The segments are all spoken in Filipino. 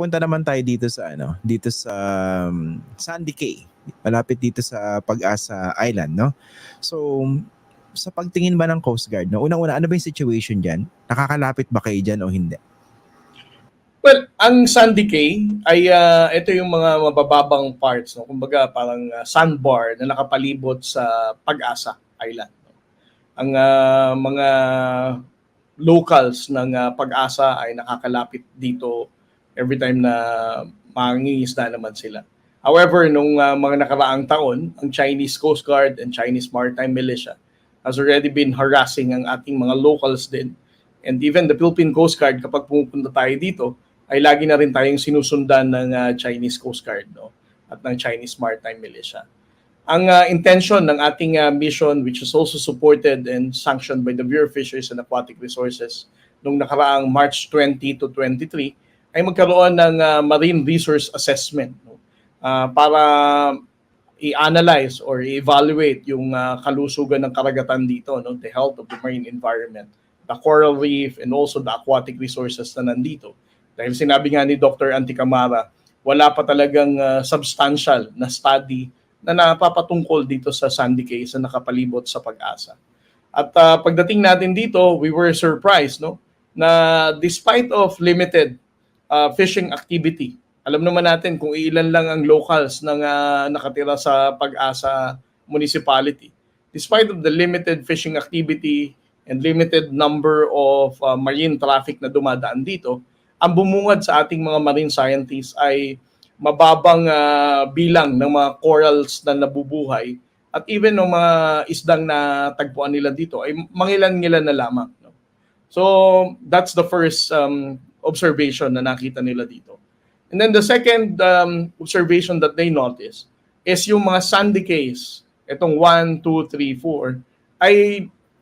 mapunta naman tayo dito sa ano, dito sa um, Sandy Cay. Malapit dito sa Pag-asa Island, no? So, sa pagtingin ba ng Coast Guard, no? Unang-una, ano ba yung situation diyan? Nakakalapit ba kayo diyan o hindi? Well, ang Sandy Cay ay ah, ito yung mga mabababang parts, no? kumbaga parang ah, sandbar na nakapalibot sa Pag-asa Island. no? Ang ah, mga locals ng ah, Pag-asa ay nakakalapit dito every time na mangingisda naman sila. However, nung ah, mga nakaraang taon, ang Chinese Coast Guard and Chinese Maritime Militia has already been harassing ang ating mga locals din. And even the Philippine Coast Guard, kapag pumupunta tayo dito, ay lagi na rin tayong sinusundan ng ah, Chinese Coast Guard no? at ng Chinese Maritime Militia. Ang ah, intention ng ating ah, mission, which is also supported and sanctioned by the Bureau of Fisheries and Aquatic Resources nung nakaraang March 20 to 23, ay magkaroon ng ah, marine resource assessment no? Ah, para i-analyze or i-evaluate yung ah, kalusugan ng karagatan dito, no? the health of the marine environment, the coral reef, and also the aquatic resources na nandito. Dahil sinabi nga ni Dr. Anticamara, wala pa talagang ah, substantial na study na napapatungkol dito sa Sandy Cay sa nakapalibot sa pag-asa. At ah, pagdating natin dito, we were surprised no na despite of limited ah, fishing activity, alam naman natin kung ilan lang ang locals na ah, nakatira sa pag-asa municipality. Despite of the limited fishing activity and limited number of ah, marine traffic na dumadaan dito, ang bumungad sa ating mga marine scientists ay mababang ah, bilang ng mga corals na nabubuhay at even ng mga isdang na tagpuan nila dito ay mangilan-ngilan na lamang. So that's the first um, observation na nakita nila dito. And then the second um, observation that they noticed is yung mga sandy cays, itong 1, 2, 3, 4, ay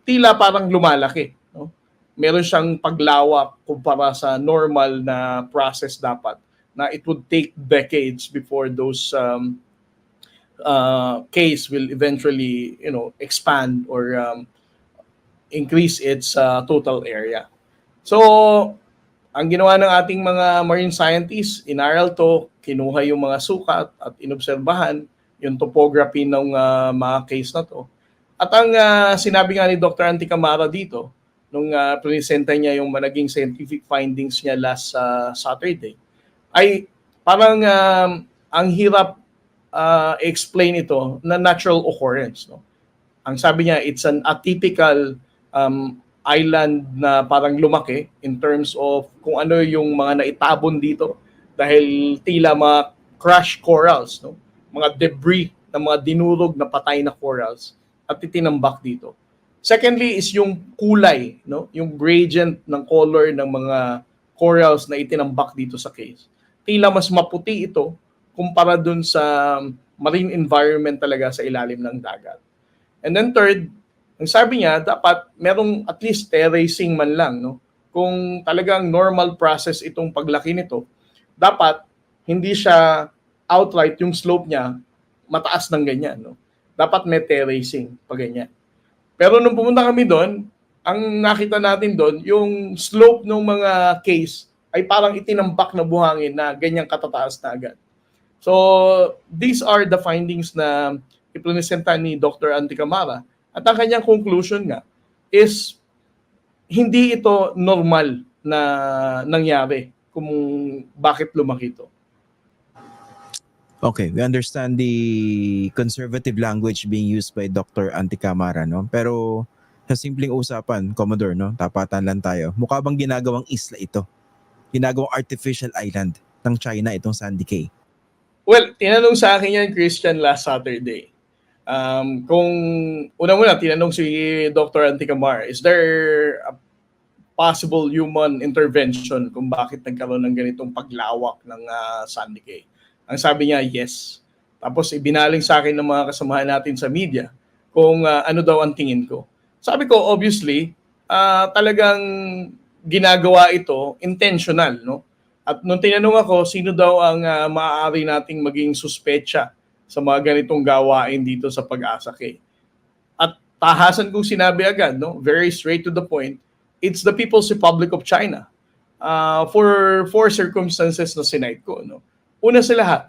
tila parang lumalaki. No? Meron siyang paglawak kumpara sa normal na process dapat na it would take decades before those um, uh, case will eventually you know expand or um, increase its uh, total area. So, ang ginawa ng ating mga marine scientists, inaral to, kinuha yung mga sukat at inobserbahan yung topography ng uh, mga case na to. At ang uh, sinabi nga ni Dr. Anticamara dito, nung uh, presenta niya yung naging scientific findings niya last uh, Saturday, ay parang um, ang hirap uh, explain ito na natural occurrence. No? Ang sabi niya, it's an atypical um, island na parang lumaki in terms of kung ano yung mga naitabon dito dahil tila mga crushed corals, no? mga debris na mga dinurog na patay na corals at itinambak dito. Secondly is yung kulay, no? yung gradient ng color ng mga corals na itinambak dito sa case. Tila mas maputi ito kumpara dun sa marine environment talaga sa ilalim ng dagat. And then third, ang sabi niya, dapat merong at least terracing man lang. No? Kung talagang normal process itong paglaki nito, dapat hindi siya outright yung slope niya mataas ng ganyan. No? Dapat may terracing pag ganyan. Pero nung pumunta kami doon, ang nakita natin doon, yung slope ng mga case ay parang itinambak na buhangin na ganyang katataas na agad. So, these are the findings na ipresenta ni Dr. Anticamara. At ang kanyang conclusion nga is hindi ito normal na nangyari kung bakit lumaki ito. Okay, we understand the conservative language being used by Dr. Anticamara, no? Pero sa simpleng usapan, Commodore, no? Tapatan lang tayo. Mukha bang ginagawang isla ito? Ginagawang artificial island ng China itong Sandy Cay. Well, tinanong sa akin yan, Christian, last Saturday. Um, kung una-una, tinanong si Dr. Anticamar, is there a possible human intervention kung bakit nagkaroon ng ganitong paglawak ng uh, Sandy Cay? Ang sabi niya, yes. Tapos ibinaling sa akin ng mga kasamahan natin sa media kung uh, ano daw ang tingin ko. Sabi ko, obviously, uh, talagang ginagawa ito intentional, no? At nung tinanong ako, sino daw ang uh, maaari nating maging suspecha sa mga ganitong gawain dito sa Pag-asa K. At tahasan kong sinabi agad, no? very straight to the point, it's the People's Republic of China. uh, for four circumstances na sinight ko. No? Una sa lahat,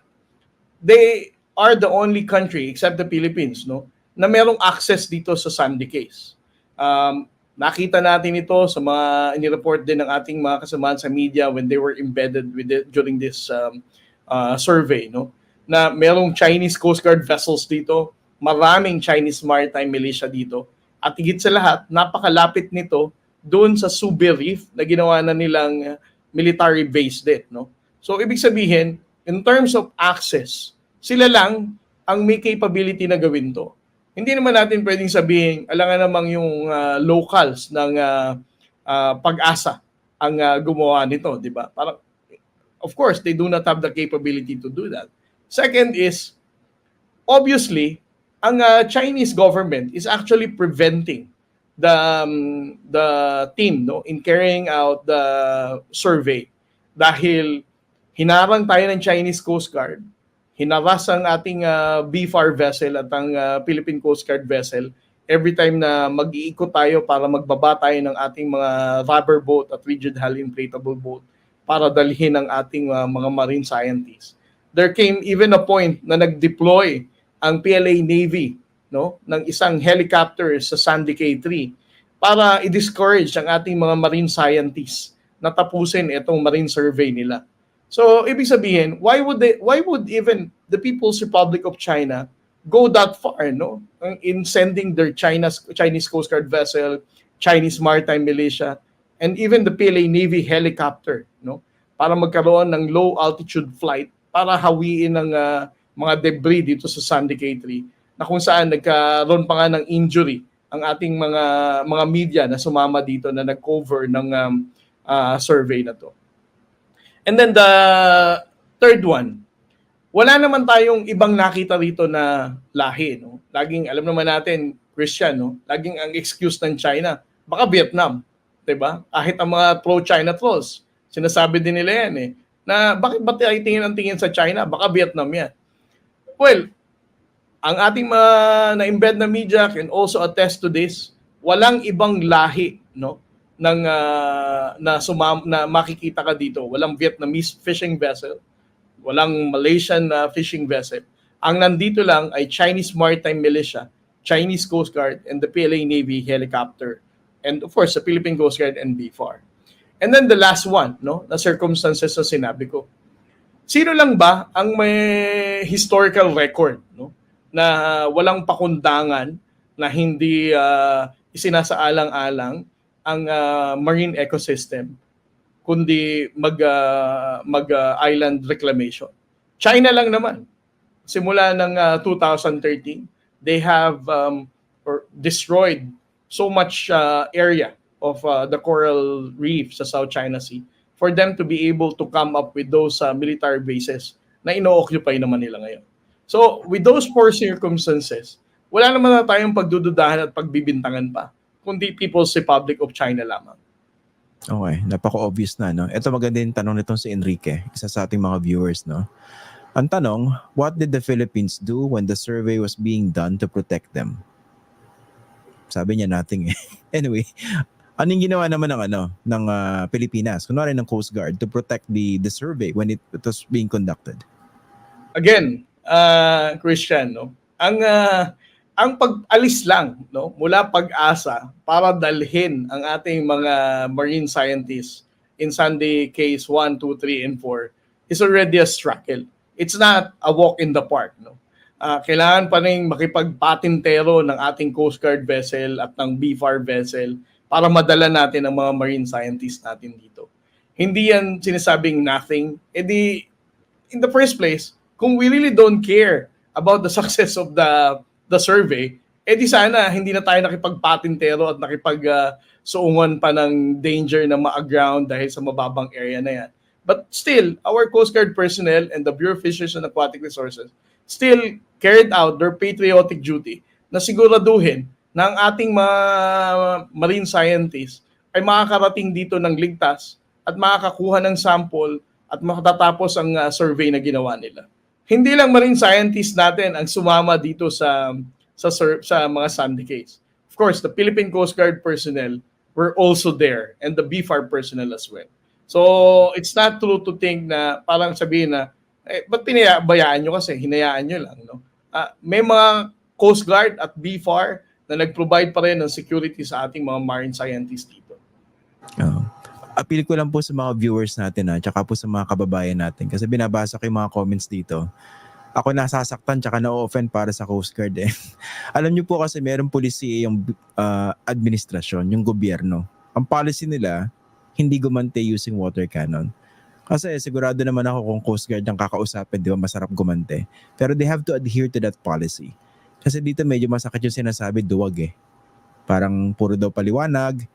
they are the only country except the Philippines no na merong access dito sa Sandy case. Um, nakita natin ito sa mga inireport din ng ating mga kasamahan sa media when they were embedded with it during this um, uh, survey no na merong Chinese Coast Guard vessels dito, maraming Chinese maritime militia dito. At higit sa lahat, napakalapit nito doon sa Subi Reef na ginawa na nilang uh, military base din. No? So ibig sabihin, in terms of access, sila lang ang may capability na gawin to. Hindi naman natin pwedeng sabihin, alangan namang yung uh, locals ng uh, uh, pag-asa ang uh, gumawa nito, di ba? Parang, of course, they do not have the capability to do that. Second is, obviously, ang uh, Chinese government is actually preventing the um, the team no in carrying out the survey dahil hinarang tayo ng Chinese Coast Guard hinaras ang ating uh, BFAR vessel at ang uh, Philippine Coast Guard vessel every time na mag-iikot tayo para magbaba tayo ng ating mga rubber boat at rigid hull inflatable boat para dalhin ang ating uh, mga marine scientists. There came even a point na nag-deploy ang PLA Navy no ng isang helicopter sa Sandy K3 para i-discourage ang ating mga marine scientists na tapusin itong marine survey nila. So, ibig sabihin, why would they why would even the People's Republic of China go that far, no? In sending their China's Chinese Coast Guard vessel, Chinese maritime militia, and even the PLA Navy helicopter, no? Para magkaroon ng low altitude flight para hawiin ng uh, mga debris dito sa Sandy K3 na kung saan nagkaroon pa nga ng injury ang ating mga mga media na sumama dito na nag-cover ng um, uh, survey na to. And then the third one, wala naman tayong ibang nakita rito na lahi. No? Laging, alam naman natin, Christian, no? laging ang excuse ng China, baka Vietnam. 'di ba? Kahit ang mga pro-China trolls, sinasabi din nila yan eh, na bakit ba tayo tingin ang tingin sa China? Baka Vietnam yan. Well, ang ating mga na-embed na media can also attest to this. Walang ibang lahi, no? ng uh, na sumam na makikita ka dito. Walang Vietnamese fishing vessel, walang Malaysian uh, fishing vessel. Ang nandito lang ay Chinese Maritime Militia, Chinese Coast Guard, and the PLA Navy helicopter. And of course, the Philippine Coast Guard and BFAR. And then the last one, no, na circumstances na sinabi ko. Sino lang ba ang may historical record, no, na walang pakundangan, na hindi uh, isinasaalang-alang ang uh, marine ecosystem kundi mag uh, mag uh, island reclamation. China lang naman. Simula ng uh, 2013, they have um, or destroyed so much uh, area of uh, the coral reef sa South China Sea for them to be able to come up with those uh, military bases na ino-occupy naman nila ngayon. So, with those four circumstances, wala naman na tayong pagdududahan at pagbibintangan pa kundi People's Republic of China lamang. Okay, napaka-obvious na, no? Ito maganda yung tanong nitong si Enrique, isa sa ating mga viewers, no? Ang tanong, what did the Philippines do when the survey was being done to protect them? Sabi niya nothing eh. anyway, anong ginawa naman ng ano ng uh, Pilipinas, kunwari ng Coast Guard to protect the the survey when it, it was being conducted? Again, uh, Christian, no? Ang uh, ang pag-alis lang no mula pag-asa para dalhin ang ating mga marine scientists in Sunday case 1, 2, 3 and 4 is already a struggle. It's not a walk in the park no. Uh, kailangan pa rin makipagpatintero ng ating Coast Guard vessel at ng BFAR vessel para madala natin ang mga marine scientists natin dito. Hindi yan sinasabing nothing. E di, in the first place, kung we really don't care about the success of the the survey, eh di sana hindi na tayo nakipagpatintero at nakipag uh, suungan pa ng danger na ma-ground dahil sa mababang area na yan. But still, our Coast Guard personnel and the Bureau of Fisheries and Aquatic Resources still carried out their patriotic duty na siguraduhin ang ating mga marine scientists ay makakarating dito ng ligtas at makakakuha ng sample at makatatapos ang uh, survey na ginawa nila hindi lang marine scientists natin ang sumama dito sa sa sa mga Sandy case. Of course, the Philippine Coast Guard personnel were also there and the BFAR personnel as well. So, it's not true to think na parang sabihin na, eh, ba't pinabayaan nyo kasi? Hinayaan nyo lang, no? Ah, may mga Coast Guard at BFAR na nag-provide pa rin ng security sa ating mga marine scientists dito. Oo. appeal ko lang po sa mga viewers natin ha, tsaka po sa mga kababayan natin. Kasi binabasa ko yung mga comments dito. Ako nasasaktan tsaka na-offend para sa Coast Guard eh. Alam niyo po kasi meron policy yung ah, administrasyon, yung gobyerno. Ang policy nila, hindi gumante using water cannon. Kasi sigurado naman ako kung Coast Guard ang kakausapin, di ba, masarap gumante. Pero they have to adhere to that policy. Kasi dito medyo masakit yung sinasabi, duwag eh. Parang puro daw paliwanag,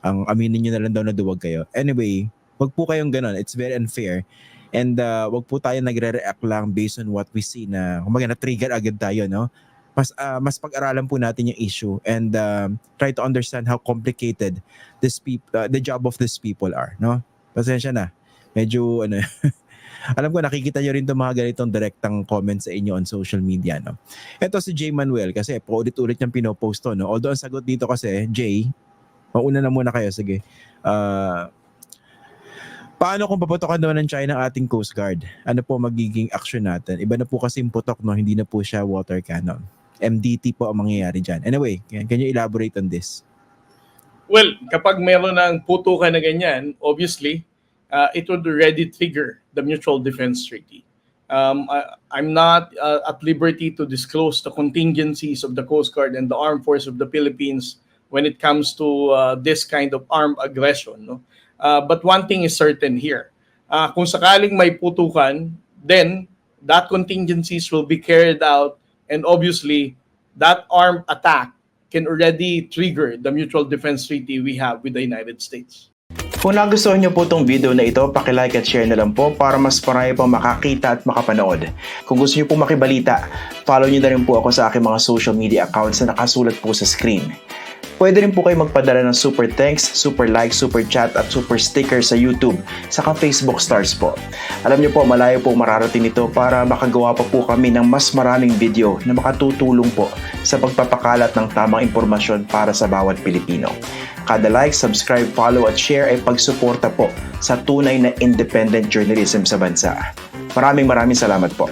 ang aminin nyo na lang daw na duwag kayo. Anyway, wag po kayong ganun. It's very unfair. And uh, wag po tayo nagre-react lang based on what we see na, kumbaga na-trigger agad tayo, no? Mas, ah, mas pag-aralan po natin yung issue and um, try to understand how complicated this peop- uh, the job of these people are, no? Pasensya na. Medyo, ano, alam ko nakikita nyo rin itong mga ganitong direktang comments sa inyo on social media, no? Ito si Jay Manuel kasi paulit-ulit niyang pinopost to, no? Although ang sagot dito kasi, Jay, mauna na muna kayo, sige. Ah, paano kung paputokan daw ng China ang ating Coast Guard? Ano po magiging action natin? Iba na po kasi yung putok, no? Hindi na po siya water cannon. MDT po ang mangyayari dyan. Anyway, can, can you elaborate on this? Well, kapag meron ng putukan na ganyan, obviously, uh, it would already trigger the Mutual Defense Treaty. Um, I, I'm not uh, at liberty to disclose the contingencies of the Coast Guard and the Armed Force of the Philippines when it comes to uh, this kind of armed aggression. No? Uh, but one thing is certain here. Uh, kung sakaling may putukan, then that contingencies will be carried out and obviously that armed attack can already trigger the mutual defense treaty we have with the United States. Kung nagustuhan niyo po itong video na ito, pakilike at share na lang po para mas marami pang makakita at makapanood. Kung gusto niyo po makibalita, follow niyo na rin po ako sa aking mga social media accounts na nakasulat po sa screen. Pwede rin po kayo magpadala ng super thanks, super like, super chat at super sticker sa YouTube, saka Facebook stars po. Alam niyo po, malayo po mararating ito para makagawa pa po kami ng mas maraming video na makatutulong po sa pagpapakalat ng tamang impormasyon para sa bawat Pilipino. Kada like, subscribe, follow at share ay pagsuporta po sa tunay na independent journalism sa bansa. Maraming maraming salamat po.